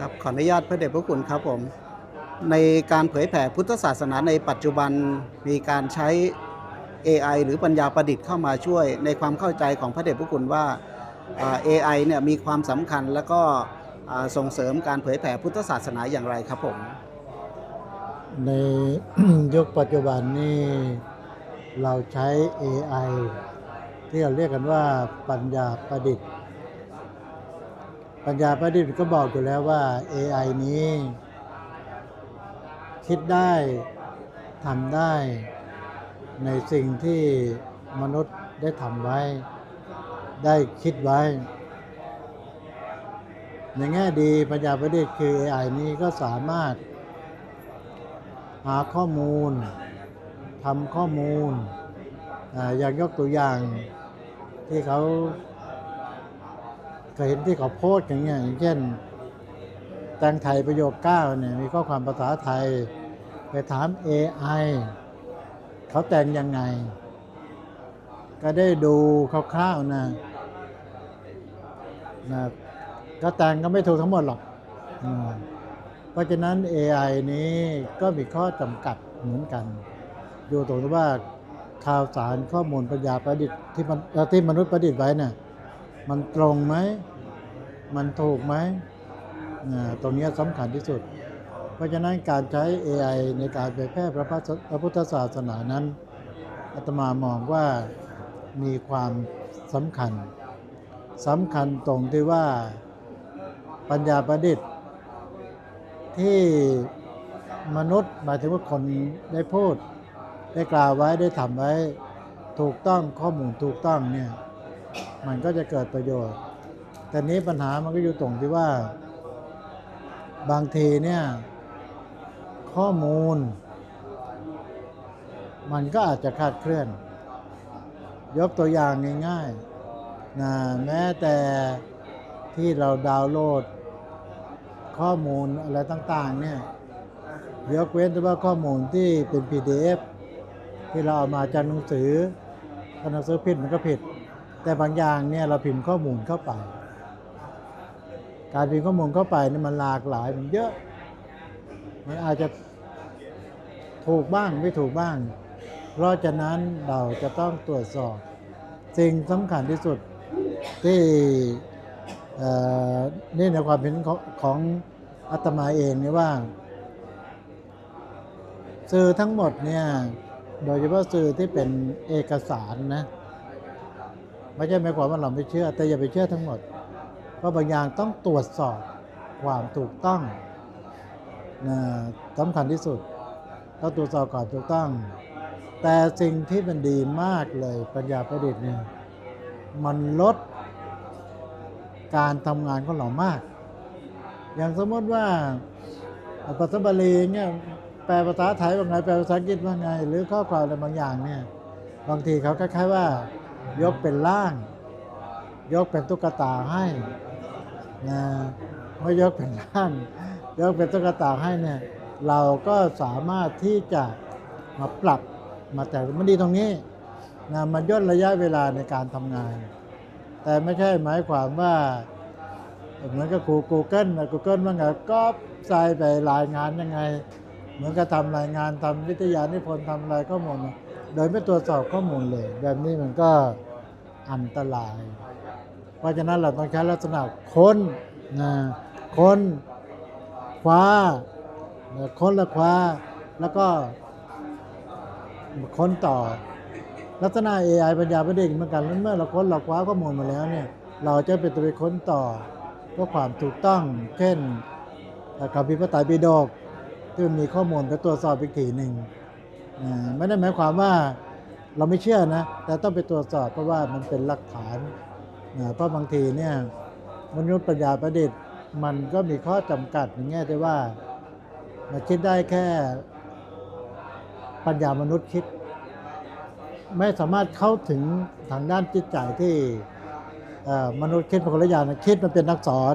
ครับขออนุญาตพระเดชพระคุณครับผมในการเผยแผ่พุทธศาสนาในปัจจุบันมีการใช้ AI หรือปัญญาประดิษฐ์เข้ามาช่วย ในความเข้าใจของพระเดชพระคุณว่าอ่า AI เนี่ยมีความสำคัญแล้วก็ส่งเสริมการเผยแผ่พุทธศาสนาอย่างไรครับผม ในยุคปัจจุบันนี้เราใช้ AI ที่เราเรียกกันว่าปัญญาประดิษฐ์ ปัญญาประดิษฐ์ก็บอกอยู่แล้วว่า AI นี้ คิดได้ทำได้ ในสิ่งที่มนุษย์ได้ทำไว้ ได้คิดไว้ ในแง่ดีปัญญาประดิษฐ์คือ AI นี้ก็สามารถ หาข้อมูลทำข้อมูลออย่างยกตัวอย่างที่เขา เคยเห็นที่เขาโพสอย่างเงี้ยอย่างเช่น แตงไทยประโยคเก้าเนี่ยมีข้อความภาษาไทย ไปถาม AI เขาแต่งยังไง ก็ได้ดูคร่าวๆนะนะก็แต่งก็ไม่ถูกทั้งหมดหรอกเพราะฉะนั้น AI นี้ก็มีข้อจำกัดเหมือนกัน อยู่ตรงที่ว่าข่าวสารข้อมูลปัญญาประดิษฐ์ที่มันที่มนุษย์ประดิษฐ์ไว้เนี่ย มันตรงไหม มันถูกไหมตรงนี้สำคัญที่สุด เพราะฉะนั้นการใช้ AI ในการเผยแพร่พระพุทธพระพุทธศาสนานั้นอาตมามองว่ามีความสำคัญสำคัญตรงที่ว่าปัญญาประดิษฐ์ ที่มนุษย์หมายถึงว่าคนได้พูด ได้กล่าวไว้ได้ทำไว้ถูกต้องข้อมูลถูกต้องเนี่ย มันก็จะเกิดประโยชน์ แต่นี้ปัญหามันก็อยู่ตรงที่ว่า บางทีเนี่ยข้อมูล มันก็อาจจะคาดเคลื่อน ยกตัวอย่างง่ายๆนะแม้แต่ที่เราดาวน์โหลด ข้อมูลอะไรต่างๆเนี่ยยกเว้นแต่ว่าข้อมูลที่เป็น PDF ที่เราเอามาจากหนังสือถ้าหนังสือผิดมันก็ผิด แต่บางอย่างเนี่ยเราพิมพ์ข้อมูลเข้าไป การพิมพ์ข้อมูลเข้าไปนี่มันหลากหลายมันเยอะ มันอาจจะถูกบ้างไม่ถูกบ้าง เพราะฉะนั้นเราจะต้องตรวจสอบ สิ่งสำคัญที่สุดที่นี่ในความเห็นของอาตมาเองเนี่ว่า สื่อทั้งหมดเนี่ย โดยเฉพาะสื่อที่เป็นเอกสารนะ ไม่ใช่หมายความว่าเราไม่เชื่อ แต่อย่าไปเชื่อทั้งหมด เพราะบางอย่างต้องตรวจสอบความถูกต้องนะสำคัญที่สุดต้องตรวจสอบความถูกต้อง แต่สิ่งที่มันดีมากเลยปัญญาประดิษฐ์เนี่ยมันลดการทำงานของเรามาก อย่างสมมติว่าภาษาบาลีเนี่ยแปลภาษาไทยว่าไง แปลภาษาอังกฤษว่าไง หรือข้อความอะไรบางอย่างเนี่ย บางทีเขาคล้ายๆว่า ยกเป็นร่าง ยกเป็นตุ๊กตาให้นะไม่ยกเป็นร่าง ยกเป็นตุ๊กตาให้เนี่ยเราก็สามารถที่จะมาปรับมาแต่งมันดีตรงนี้นะมันย่นระยะเวลาในการทำงาน แต่ไม่ใช่หมายความว่าเหมือนกับครู Google นะ Google ว่าไงก็ใส่ไปรายงานยังไง เหมือนกับทำรายงานทำวิทยานิพนธ์ทำรายข้อมูลนะ โดยไม่ตรวจสอบข้อมูลเลย แบบนี้มันก็อันตราย เพราะฉะนั้นเราต้องใช้ลักษณะค้นนะค้นคว้าค้นและคว้า แล้วก็ค้นต่อ ลักษณะ AI ปัญญาประดิษฐ์เหมือนกันแล้วเมื่อเราค้นเราคว้าข้อมูลมาแล้วเนี่ย เราจะเป็นตัวไปค้นต่อเพื่อความถูกต้องเช่นกับพิพระไตรปิฎกที่มีข้อมูลไปตรวจสอบอีกทีหนึ่ง ไม่ได้หมายความว่าเราไม่เชื่อนะ แต่ต้องไปตรวจสอบเพราะว่ามันเป็นหลักฐานเพราะบางทีเนี่ยมนุษย์ปัญญาประดิษฐ์มันก็มีข้อจำกัดในแง่ที่ว่ามันคิดได้แค่ปัญญามนุษย์คิด ไม่สามารถเข้าถึงทางด้านจิตใจที่มนุษย์คิดเป็นคนละอย่างนะคิดมันเป็นนักสอน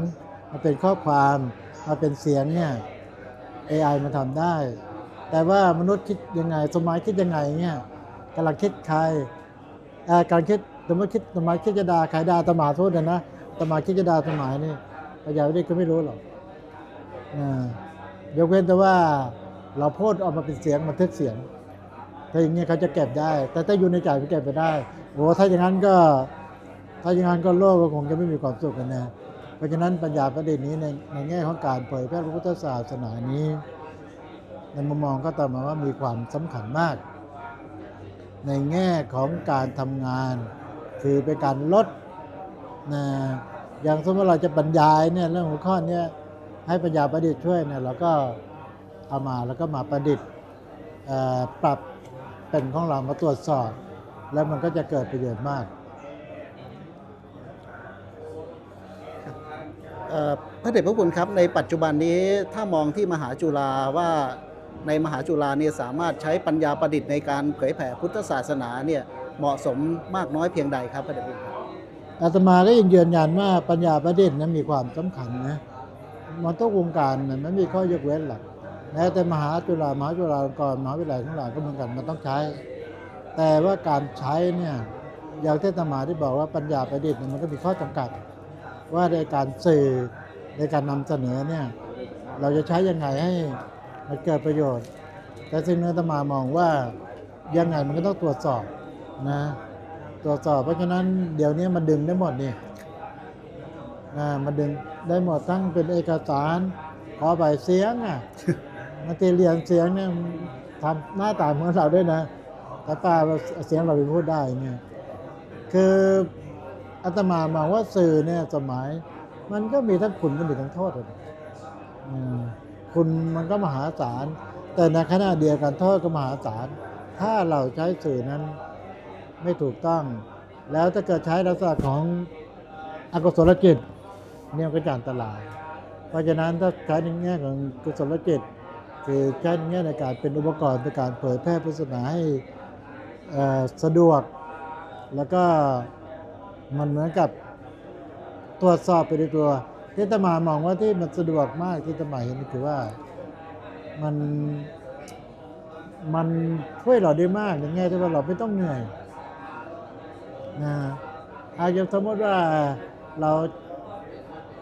มันเป็นข้อความมันเป็นเสียงเนี่ย AI มันทำได้ แต่ว่ามนุษย์คิดยังไงสมัยคิดยังไงเนี่ยกำลังคิดใครการคิดสมมติคิดสมัยคิดจะดาใครดาตมาโทษนะนะตมาคิดจะดาสมัยนี่ปัญญาวิทย์ก็ไม่รู้หรอกนะยกเว้นแต่ว่าเราพูดออกมาเป็นเสียงบันทึกเสียง ถ้าอย่างเงี้ยเขาจะเก็บได้ แต่ถ้าอยู่ในใจไม่เก็บไปได้โอ้ถ้าอย่างนั้นก็ ถ้าอย่างนั้นก็โลกก็คงจะไม่มีความสุขกันนะเพราะฉะนั้นปัญญาประเด็นนี้ในในแง่ของการเผยแพร่พระพุทธศาสนานี้ ในมุมมองก็ตามมาว่ามีความสำคัญมาก ในแง่ของการทำงาน คือเป็นการลดนะอย่างสมมติเราจะบรรยายเนี่ยเรื่องหัวข้อเนี้ยให้ปัญญาประดิษฐ์ช่วยเนี่ยเราก็เอามาแล้วก็มาประดิษฐ์ปรับเป็นของเรามาตรวจสอบ แล้วมันก็จะเกิดประโยชน์มากพระเดชพระคุณครับในปัจจุบันนี้ถ้ามองที่มหาจุฬาว่า ในมหาจุฬาเนี่ยสามารถใช้ปัญญาประดิษฐ์ในการเผยแผ่พุทธศาสนาเนี่ยเหมาะสมมากน้อยเพียงใดครับพระเดชพระคุณครับอาตมาก็ยังยืนยันว่าปัญญาประดิษฐ์นั้นมีความสำคัญนะมันต้องวงการมันไม่มีข้อยกเว้นหรอกแม้แต่มหาจุฬามหาจุฬาลงกรณ์มหาวิทยาลัยทั้งหลายก็เหมือนกันมันต้องใช้ แต่ว่าการใช้เนี่ยอย่างที่อาตมาที่บอกว่าปัญญาประดิษฐ์เนี่ยมันก็มีข้อจำกัด ว่าในการสื่อในการนำเสนอเนี่ยเราจะใช้ยังไงให้ มันเกิดประโยชน์ แต่สิ่งหนึงอาตมามองว่ายังไงมันก็ต้องตรวจสอบนะตรวจสอบเพราะฉะนั้นเดี๋ยวนี้มันดึงได้หมดนี่นะมันดึงได้หมดทั้งเป็นเอกสารขอใบเสียงอะมาตีเรียนเสียงเนี่ยทำหน้าตาเหมือนเราด้วยนะแต่ป้าว่าเสียงเราไปพูดได้เนี่ยคืออาตมามองว่าสื่อเนี่ยสมัย มันก็มีทั้งคุณก็มีทั้งโทษอะอืม คุณมันก็มหาศาล แต่ในขณะเดียวกันโทษก็มหาศาล ถ้าเราใช้สื่อนั้นไม่ถูกต้อง แล้วถ้าเกิดใช้ลักษณะของอกุศลจิตเนี่ยมันก็จะอันตราย เพราะฉะนั้นถ้าใช้ในแง่ของกุศลจิตคือใช้ในแง่ในการเป็นอุปกรณ์ในการเผยแพร่พุทธศาสนาให้สะดวก แล้วก็มันเหมือนกับตรวจสอบไปในตัว ที่ตมามองว่าที่มันสะดวกมากที่ตมาเห็นคือว่ามันมันช่วยเราได้มากในแง่ที่ว่าเราไม่ต้องเหนื่อยนะอาจจะสมมติว่าเรา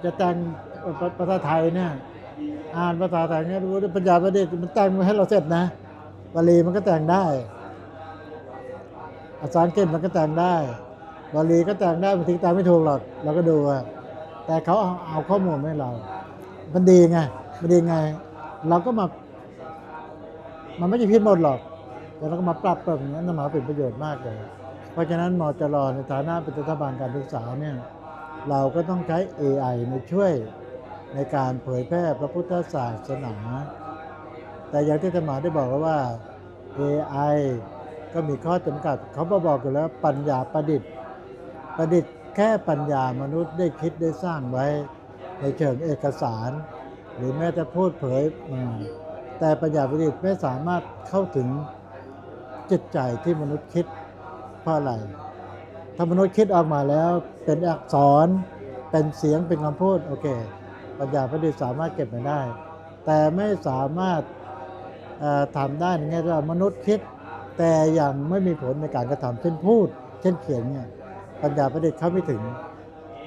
จะแต่งภาษาไทยเนี่ยอ่านภาษาไทยเนี่ยรู้ว่าปัญญาประดิษฐ์มันแต่งมาให้เราเสร็จนะบาลีมันก็แต่งได้ภาษาอังกฤษมันก็แต่งได้บาลีก็แต่งได้บางทีแต่งไม่ถูกหรอกเราก็ดูอะ แต่เขาเอาข้อมูลมาให้เรา มันดีไง มันดีไง เราก็มา มันไม่ใช่พิษหมดหรอก แต่เราก็มาปรับเปรุงอย่างนั้นมาเป็นประโยชน์มากเลย เพราะฉะนั้นมอจรในฐานะเป็นสถาบันการศึกษาเนี่ย เราก็ต้องใช้ AI มาช่วยในการเผยแพร่พระพุทธศาสนา แต่อย่างที่ธรรมาได้บอกแล้วว่า AI ก็มีข้อจำกัด เขาบอกบอกกันแล้วปัญญาประดิษฐ์ประดิษฐ์ แค่ปัญญามนุษย์ได้คิดได้สร้างไว้ ในเชิงเอกสาร หรือแม้จะพูดเผยมาแต่ปัญญาประดิษฐ์ไม่สามารถเข้าถึงจิตใจที่มนุษย์คิดเพราะอะไรถ้ามนุษย์คิดออกมาแล้วเป็นอักษรเป็นเสียงเป็นคำพูดโอเค ปัญญาประดิษฐ์สามารถเก็บมาได้ แต่ไม่สามารถทำได้ในแง่ว่ามนุษย์คิด แต่ยังไม่มีผลในการกระทำเช่นพูด เช่นเขียนเนี่ย ปัญญาประดิษฐ์เข้าไม่ถึง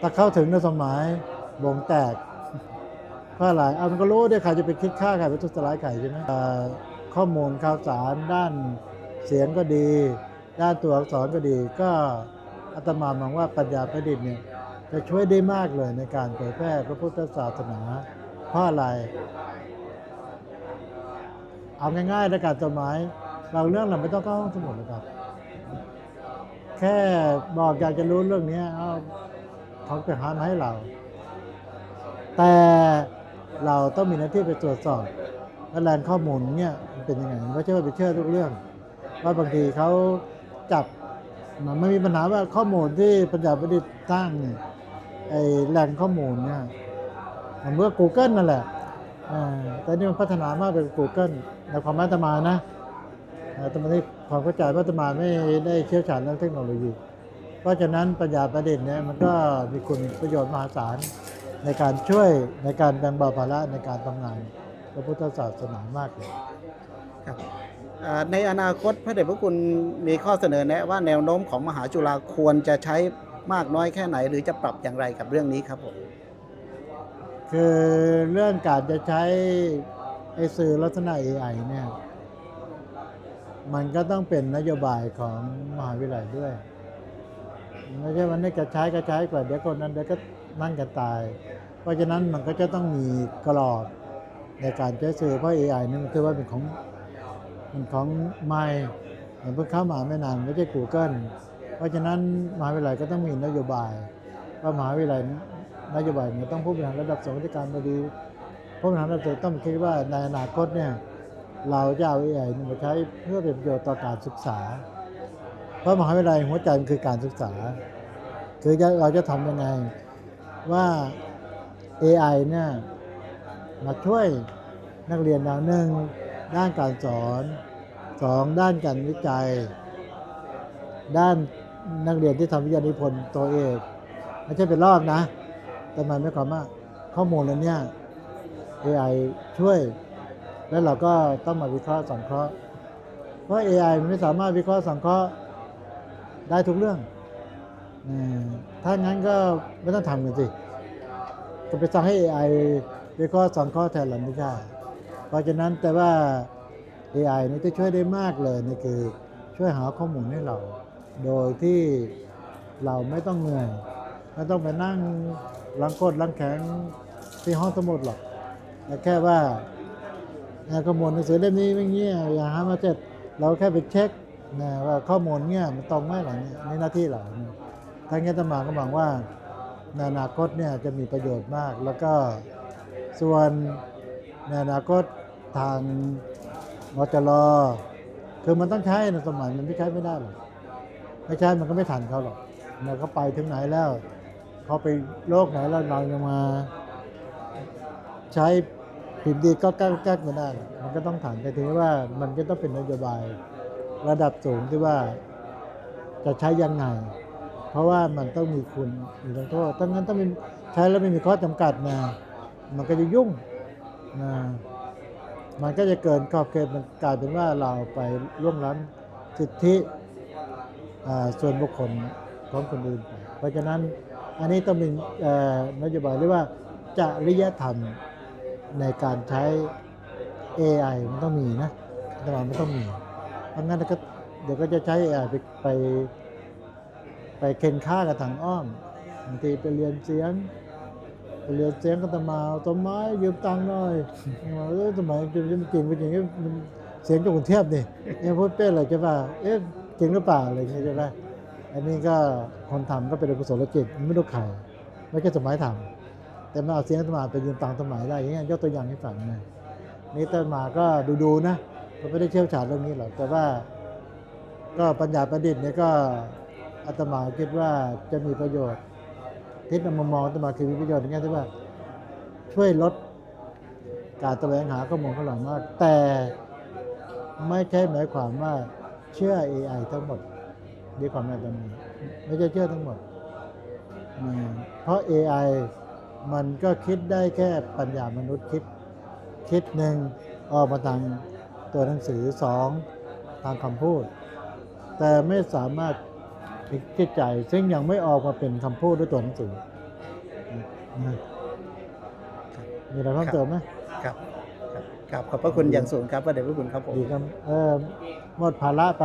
ถ้าเข้าถึงในสมัยวงแตกเพราะอะไรเอามันก็รู้ด้วยใครจะไปคิดฆ่าใครไปทุสลายใครใช่ไหมข้อมูลข่าวสารด้านเสียงก็ดี ด้านตัวอักษรก็ดี ก็อาตมามองว่าปัญญาประดิษฐ์เนี่ยจะช่วยได้มากเลยในการเผยแพร่พระพุทธศาสนาเพราะอะไร เอาง่ายๆในการจดหมายเราเรื่องเราไม่ต้องเข้าห้องสมุดเลยครับ แค่บอกอยากจะรู้เรื่องนี้เอาเขาไปหามาให้เรา แต่เราต้องมีหน้าที่ไปตรวจสอบว่าแหล่งข้อมูลเนี่ยมันเป็นยังไงไม่ใช่ว่าไปเชื่อทุกเรื่อง ว่าบางทีเขาจับมันไม่มีปัญหาว่าข้อมูลที่ปัญญาประดิษฐ์สร้างเนี่ยไอ้แหล่งข้อมูลเนี่ยมันเมื่อ Google นั่นแหละแต่นี่มันพัฒนามากเป็น Google ในความมายอาตมานะ อาตมาที่ความเข้าใจว่าอาตมาไม่ได้เชี่ยวชาญเรื่องเทคโนโลยี เพราะฉะนั้นปัญญาประดิษฐ์เนี่ยมันก็มีคุณประโยชน์มหาศาลในการช่วยในการแบ่งเบาภาระในการทำงานพระพุทธศาสนามากเลยครับอ่าในอนาคตพระเดชพระคุณมีข้อเสนอแนะว่าแนวโน้มของมหาจุฬาควรจะใช้มากน้อยแค่ไหน หรือจะปรับอย่างไรกับเรื่องนี้ครับผมคือเรื่องการจะใช้ไอ้สื่อลักษณะ AI เนี่ย มันก็ต้องเป็นนโยบายของมหาวิทยาลัยด้วยไม่ใช่วันนี้จะใช้ก็ใช้ก่อนเดี๋ยวคนนั้นเดี๋ยวก็นั่นกันตาย เพราะฉะนั้นมันก็จะต้องมีกรอบในการใช้สื่อเพราะ AI นี่มันคือว่าเป็นของมันของใหม่มันเพิ่งเข้ามาไม่นานไม่ใช่ Google เพราะฉะนั้นมหาวิทยาลัยก็ต้องมีนโยบายว่ามหาวิทยาลัยนโยบายมันต้องผู้บริหารระดับสูงที่การบดีผู้บริหารระดับสูงต้องคิดว่าในอนาคตเนี่ย เราจะเอา AI นี่มาใช้เพื่อเป็นประโยชน์ต่อการศึกษา เพราะมหาวิทยาลัยหัวใจมันคือการศึกษา คือเราจะทำยังไงว่า AI เนี่ยมาช่วยนักเรียนอย่างหนึ่งด้านการสอนสองด้านการวิจัย ด้านนักเรียนที่ทำวิทยานิพนธ์ตัวเอกไม่ใช่เป็นรอบนะ แต่มันไม่ความว่าข้อมูลเหล่านี้ AI ช่วย แล้วเราก็ต้องมาวิเคราะห์สังเคราะห์ เพราะ AI มันไม่สามารถวิเคราะห์สังเคราะห์ได้ทุกเรื่อง ถ้างั้นก็ไม่ต้องทำกันสิ ก็ไปสั่งให้ AI วิเคราะห์สังเคราะห์แทนเราไม่ใช่เพราะฉะนั้นแต่ว่า AI นี่จะช่วยได้มากเลยนี่คือช่วยหาข้อมูลให้เรา โดยที่เราไม่ต้องเหนื่อยไม่ต้องไปนั่งลังกดลังแข็งที่ห้องสมุดหรอกแต่แค่ว่า เอ่อข้อมูลหนังสือเล่มนี้ไม่เงี้ยอย่างหามาเสร็จเราแค่ไปเช็คนะว่าข้อมูลเงี้ยมันตรงไหมหรอเนี่ยนี่หน้าที่เราเนี่ยทางนี้ตมาก็หวังว่าในอนาคตเนี่ยจะมีประโยชน์มาก แล้วก็ส่วนในอนาคตทางมจรคือมันต้องใช้ในสมัยมันไม่ใช้ไม่ได้หรอกไม่ใช้มันก็ไม่ทันเขาหรอกเนี่ยเขาไปถึงไหนแล้วเขาไปโลกไหนแล้วเรายังมาใช้ ผิดดีก็แก้แก้ไม่ได้ มันก็ต้องถามแต่ทีนี้ว่ามันก็ต้องเป็นนโยบายระดับสูงที่ว่าจะใช้ยังไง เพราะว่ามันต้องมีคุณมีทั้งโทษถ้างั้นถ้ามันใช้แล้วไม่มีข้อจำกัดนะมันก็จะยุ่งนะมันก็จะเกินขอบเขตมันกลายเป็นว่าเราไปล่วงล้ำสิทธิส่วนบุคคลของคนอื่น เพราะฉะนั้นอันนี้ต้องเป็นนโยบายเรียกว่าจริยธรรม ในการใช้ AI มันต้องมีนะแต่ว่ามันต้องมี เพราะงั้นเดี๋ยวก็เดี๋ยวก็จะใช้ AI ไปไปไปเข็นฆ่ากับถังอ้อมบางทีไปเรียนเสียงไปเรียนเสียงก็ตมาเอาต้นไม้ยืมตังค์หน่อยเออสมัยจริงจริงจริงจริงมันเสียงจากกรุงเทพนี่ยังพูดเป้เลยใช่ป่ะเอ๊ะจริงหรือเปล่าอะไรอย่างเงี้ยใช่ป่ะอันนี้ก็คนทำก็เป็นกุศลจิตไม่รู้ใครไม่ใช่สมัยทำ แต่มาเอาเสียงตมาไปยืมตังค์สมัยได้อย่างเงี้ยยกตัวอย่างให้ฟังนะนี่ตมาก็ดูๆนะก็ไม่ได้เชี่ยวชาญเรื่องนี้หรอกแต่ว่า ก็ปัญญาประดิษฐ์เนี่ยก็อาตมาคิดว่าจะมีประโยชน์ที่นมามองอาตมาคือมีประโยชน์ในแง่ที่ว่า ช่วยลดการแสวงหาข้อมูลของเรามาก แต่ไม่ใช่หมายความว่าเชื่อ AI ทั้งหมดดีความหมายตรงนี้ไม่ใช่เชื่อทั้งหมด เพราะ AI มันก็คิดได้แค่ปัญญามนุษย์คิด คิดหนึ่งออกมาทางตัวหนังสือสองทางคำพูด แต่ไม่สามารถคิดใจ ซึ่งยังไม่ออกมาเป็นคำพูดด้วยตัวหนังสือนะมีอะไรเพิ่มเติมไหมครับครับครับขอบพระคุณอย่างสูงครับพระเดชพระคุณครับผมดีครับเออหมดภาระไป